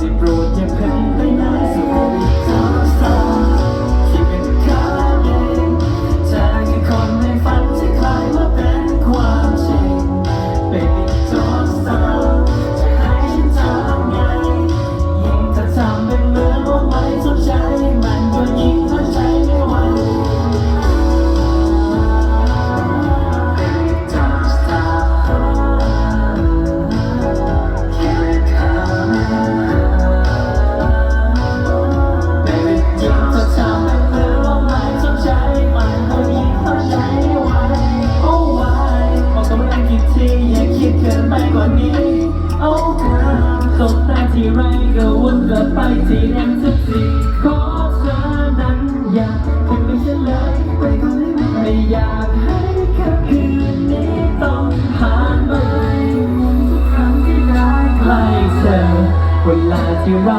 ได้โปรดอย่าเพิ่งไปไหน ทีอย่าคิดเกินไปกว่านี้ Oh girl ตกตาที่ไรก็วนกลับไปที่นั่นสักทีขอเธอนั้นอย่าเป็นไม่เฉลยไปคนที่ไม่อยากให้ค่คืนนี้ต้องผ่านไปทุกครั้งที่ได้ใกล้เธอเวลาที่เรา